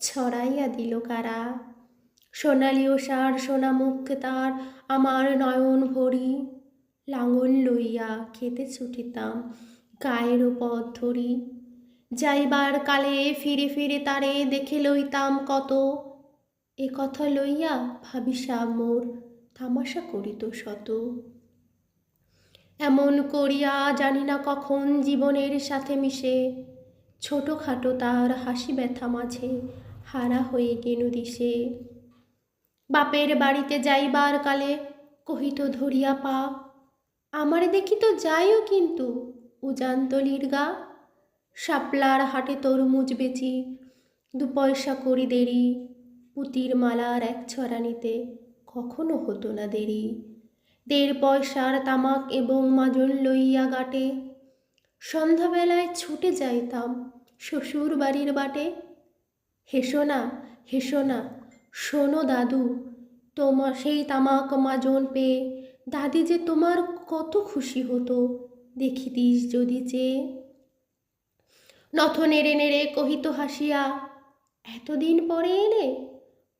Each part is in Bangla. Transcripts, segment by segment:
ছড়াইয়া দিল কারা? সোনালি ওষার সোনা মুখ তার আমার নয়ন ভরি। লাঙল লইয়া খেতে ছুটিতাম গায়ের পথ ধরি। যাইবার কালে ফিরে ফিরে তারে দেখে লইতাম কত। এ কথা লইয়া ভাবিসা মোর তামাশা করিত শত। এমন করিয়া জানি না কখন জীবনের সাথে মিশে। ছোটোখাটো তার হাসি ব্যথা মাঝে হারা হয়ে গেল দিশে। বাপের বাড়িতে যাইবার কালে কহিত, ধরিয়া পা, আমারে দেখি তো যাইও কিন্তু উজানতলির গা। শাপলার হাটে তরমুজ বেচি, দু পয়সা করি দেরি, পুতির মালার এক ছড়া নিতে কখনো হতো না দেরি। দেড় পয়সার তামাক এবং মাজন লইয়া গাটে সন্ধ্যাবেলায় ছুটে যাইতাম শ্বশুর বাড়ির বাটে। হেসো না হেসো না। শোনো দাদু, তোমার সেই তামাক মাজন পেয়ে দাদি যে তোমার কত খুশি হতো, দেখিতিস যদি চেয়ে। নথ নেড়ে নেড়ে কহিত হাসিয়া, এতদিন পরে এলে?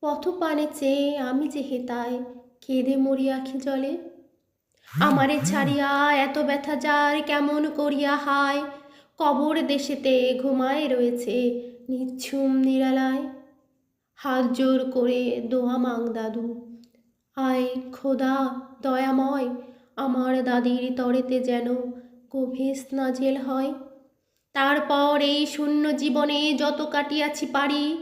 পথ পানে চেয়ে আমি যে হেতায় কেঁদে মরি আখি জলে। আমারে ছাড়িয়া এত ব্যথা যার কেমন করিয়া হায়? কবর দেশেতে ঘুমায় রয়েছে নিচ্ছুম নিরালায়। হাত জোর করে দোয়া মাং দাদু। আয় খোদা, দয়াময়, আমার দাদির তরেতে যেন গভীর নাজেল হয়। তারপর এই শূন্য জীবনে যত কাটিয়াছি পারি,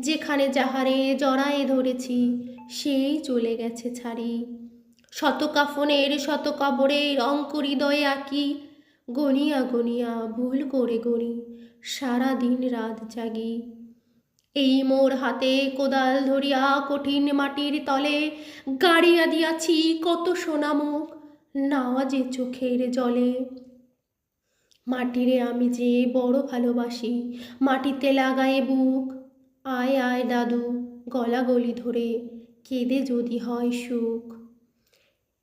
যেখানে যাহারে জড়ায়ে ধরেছি, সেই চলে গেছে ছাড়ি। শত কাফনের শত কবরের অঙ্ক আঁকি গনিয়া গনিয়া ভুল করে গনি সারা দিন রাত জাগি। এই মোর হাতে কোদাল ধরিয়া কঠিন মাটির তলে গাড়িয়া দিয়াছি কত সোনামুখ নাওয়া যে চোখের জলে। মাটিরে আমি যে বড় ভালোবাসি, মাটিতে লাগায়ে বুক। আয় আয় দাদু গলা গলি ধরে কেঁদে যদি হয় সুখ।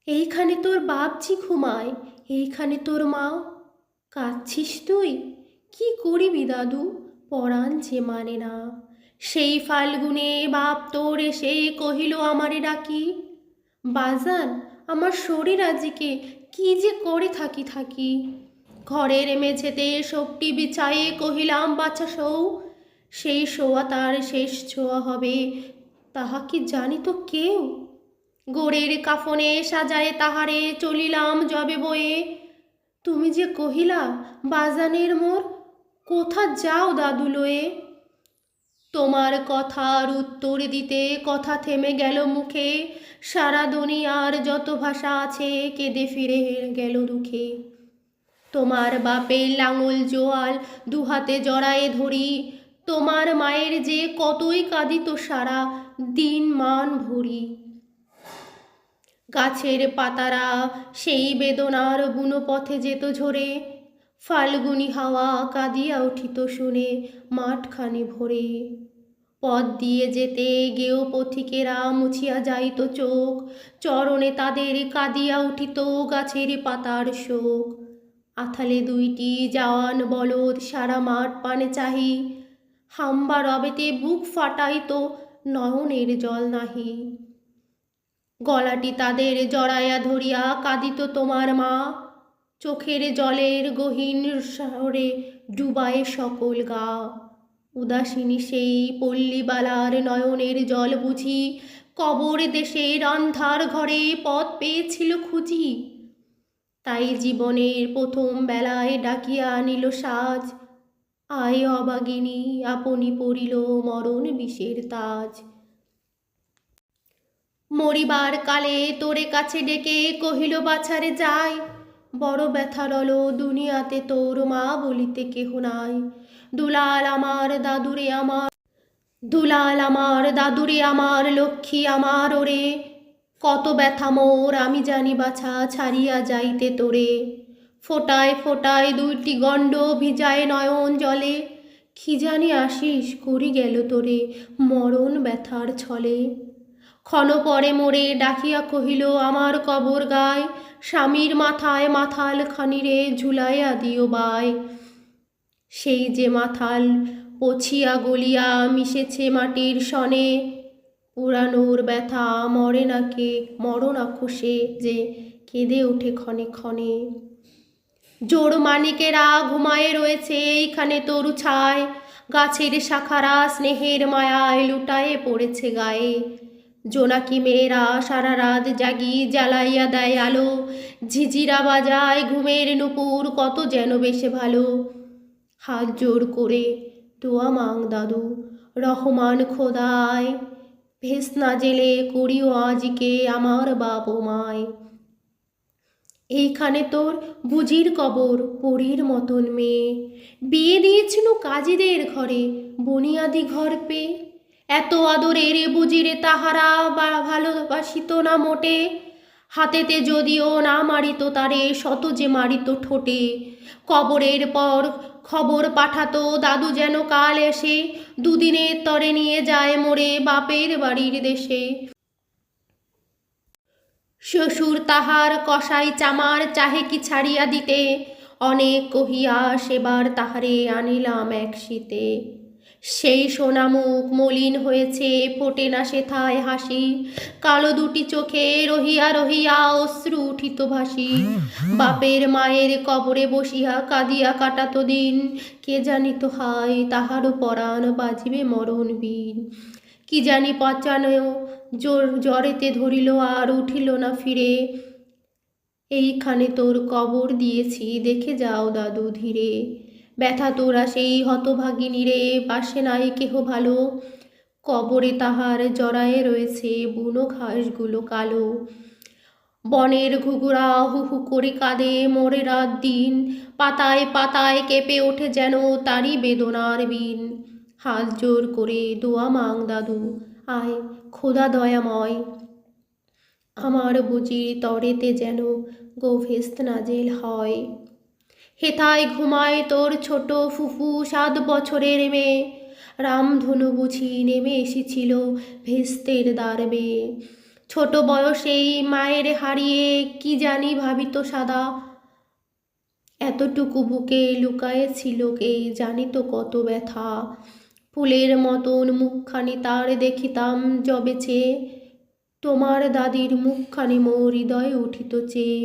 এইখানে তোর বাপজি ঘুমায়, এইখানে তোর মা কাঁদছিস তুই? কি করিবি দাদু? পরাণ যে মানে না। সেই ফাল্গুনে বাপ তোর এসে কহিল, আমারে ডাকি? বাজান, আমার শরীর আজিকে কি যে করে থাকি থাকি। ঘরের মেঝেতে সবটি বিছায়ে কহিলাম, বাছা সৌ সেই শোয়া তার শেষ ছোঁয়া হবে। তাহা কি জানি তো কেউ? গোড়ের কাফনে সাজায়ে তাহারে চলিলাম, যবে বয়ে তুমি যে কহিলা, বাজানের মোর, কোথা যাও দাদু লয়ে? তোমার কথার উত্তর দিতে কথা থেমে গেল মুখে। সারা দুনিয়ার যত ভাষা আছে, কেঁদে ফিরে গেল দুঃখে। তোমার বাপের লাঙল জোয়াল, দুহাতে জড়ায়ে ধরি। তোমার মায়ের যে কতই কাঁদিত সারা, দিন মান ভরি। গাছের পাতারা, সেই বেদনার বুনো পথে যেত ঝরে। ফাল্গুনি হাওয়া কাঁদিয়া উঠিত শুনে মাঠখানে ভরে। পথ দিয়ে যেতে গেও পথিকেরা মুছিয়া যাইত চোখ, চরণে তাদের কাঁদিয়া উঠিত গাছের পাতার শোক। আথালে দুইটি জওয়ান বলদ সারা মাঠ পানে চাহি, হাম্বা রবেতে বুক ফাটাইত নয়নের জল নাহি। গলাটি তাদের জড়াইয়া ধরিয়া কাঁদিত তোমার মা। চোখের জলের গহীন শহরে ডুবায় সকল গা। উদাসিনী সেই পল্লীবালার নয়নের জল বুঝি, কবর দেশের অন্ধার ঘরে পথ পেয়েছিল খুঁজি। তাই জীবনের প্রথম বেলায় ডাকিয়া আনিল সাজ। আয় অবাগিনী, আপনি পড়িল মরণ বিষের তাজ। মরিবার কালে তোরে কাছে ডেকে কহিল, বাছারে যাই। বড় ব্যথা রল দুনিয়াতে তোর মা বলিতে কেহ নাই। দুলাল আমার দাদুরে আমার, দুলাল আমার দাদুরে আমার, লক্ষ্মী আমার ওরে। কত ব্যথা মোর, আমি জানি বাছা, ছাড়িয়া যাইতে তোরে। ফোটায় ফোটায় দুইটি গণ্ড ভিজায় নয়ন জলে। কি জানি আসিস করি গেল তোরে মরণ ব্যথার ছলে। ক্ষণ পরে মোরে ডাকিয়া কহিল, আমার কবর গায়, স্বামীর মাথায় মাথাল খানিরে ঝুলাইয়া দিও বাই সেই যে মাথাল পছিয়া গলিয়া মিশেছে মাটির সনে, পুরানোর ব্যথা মরে না কে মরণ আখুশে যে কেঁদে ওঠে ক্ষণে ক্ষণে। জোর মানিকেরা ঘুমায়ে রয়েছে এইখানে তরু ছায়, গাছের শাখারা স্নেহের মায়ায় লুটায়ে পড়েছে গায়ে। জোনাকি মেয়েরা সারা রাত জাগি জ্বালাইয়া দেয় আলো। ঝিঝিরা বাজায় ঘুমের নুপুর, কত যেন বেশে ভালো। হাত জোর করে দোয়া মাং দাদু, রহমান খোদায়। ভেস না জেলে করিও আজকে আমার বাপ মায়। এইখানে তোর বুজির কবর, পরীর মতন মেয়ে। বিয়ে দিয়েছিল কাজীদের ঘরে, বনিয়াদি ঘর পেয়ে। এত আদরে আদরের বুজিরে তাহারা বা ভালোবাসিত না মোটে। হাতেতে যদিও না মারিত তারে, শত যে মারিত ঠোঁটে। কবরের পর খবর পাঠাতো, দাদু যেন কাল এসে দুদিনের তরে নিয়ে যায় মোরে বাপের বাড়ির দেশে। শ্বশুর তাহার কষাই চামার চাহে কি ছাড়িয়া দিতে? অনেক কহিয়া সেবার তাহারে আনিলাম এক শীতে। সেই সোনামুখ মলিন হয়েছে, ফোটে না সেথায় হাসি। কালো দুটি চোখে রহিয়া রহিয়া অশ্রু উঠিত ভাসি। বাপের মায়ের কবরে বসিয়া কাঁদিয়া কাটাতো দিন। কে জানিত হায় তাহারও পরাণ বাজিবে মরণ বিন কি জানি পচানো জোর জ্বরেতে ধরিল আর উঠিল না ফিরে। এইখানে তোর কবর দিয়েছি, দেখে যাও দাদু ধীরে। ব্যথা তোরা সেই হতভাগিনী রে, পাশে নাই কেহ ভালো। কবরে তাহার জড়ায়ে রয়েছে বুনো ঘাসগুলো কালো। বনের ঘুঘুরা হু হু করে কাঁদে মোরে রাত দিন। পাতায় পাতায় কেঁপে ওঠে যেন তারই বেদনার বিন। হাত জোর করে দোয়া মাং দাদু, আয় খোদা দয়াময়। আমার বুঝির তরেতে যেন গোভেস্ত নাজেল হয়। হেথায় ঘুমায় তোর ছোট ফুফু সাত বছরের মেয়ে। রামধনু বুঝি নেমে এসেছিল ভেস্তের দ্বারবে। ছোট বয়সেই মায়ের হারিয়ে কি জানি ভাবিত সাদা। এতটুকু বুকে লুকায়ে ছিল কে জানিত কত ব্যথা। ফুলের মতন মুখখানি তার দেখিতাম জবেছে। তোমার দাদির মুখখানি মোর হৃদয়ে উঠিত চেয়ে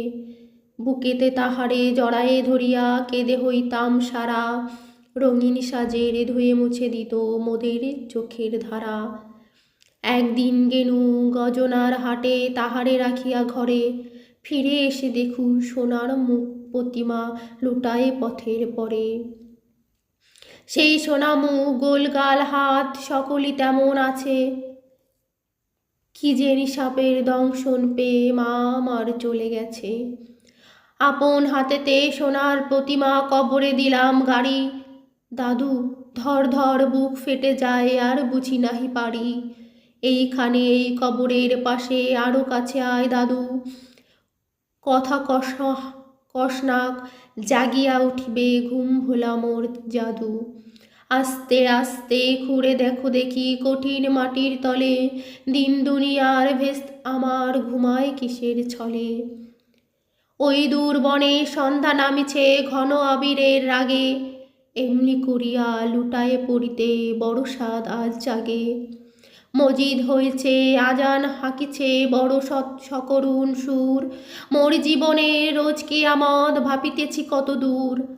বুকেতে তাহারে জড়ায়ে ধরিয়া কেঁদে হইতাম সারা। রঙিন সাজের ধুয়ে মুছে দিত মোদের চোখের ধারা। একদিন গেনু গজনার হাটে তাহারে রাখিয়া ঘরে, ফিরে এসে দেখু সোনার মুখ প্রতিমা লুটায় পথের পরে। সেই সোনা মুখ গোলগাল হাত সকলই তেমন আছে। কি যে সাপের দংশন পেয়ে মা আমার চলে গেছে। আপন হাতেতে সোনার প্রতিমা কবরে দিলাম গাড়ি। দাদু, ধর ধর বুক ফেটে যায় আর বুঝি নাহি পারি। এইখানে এই কবরের পাশে আরও কাছে আয় দাদু। কথা কষ কষনাক জাগিয়া উঠিবে ঘুম ভোলা মোর জাদু। আস্তে আস্তে খুঁড়ে দেখো দেখি কঠিন মাটির তলে। দিন দুনিয়ার ভেস্ত আমার ঘুমায় কিসের ছলে। ওই দূর বনে সন্ধ্যা নামিছে ঘন আবিরের রাগে। এমনি করিয়া লুটায়ে পড়িতে বড় স্বাদ আজ জাগে। মজিদ হয়েছে আজান হাঁকিছে বড় সৎ সকরুণ সুর। মোর জীবনে রোজ আমদ ভাবিতেছি কত দূর।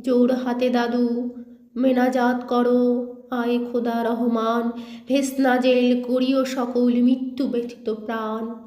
জোর হাতে দাদু, মেনাজাত করো। আয় খোদা রহমান ভেসনাজেল করিও সকল মৃত্যু ব্যথিত প্রাণ।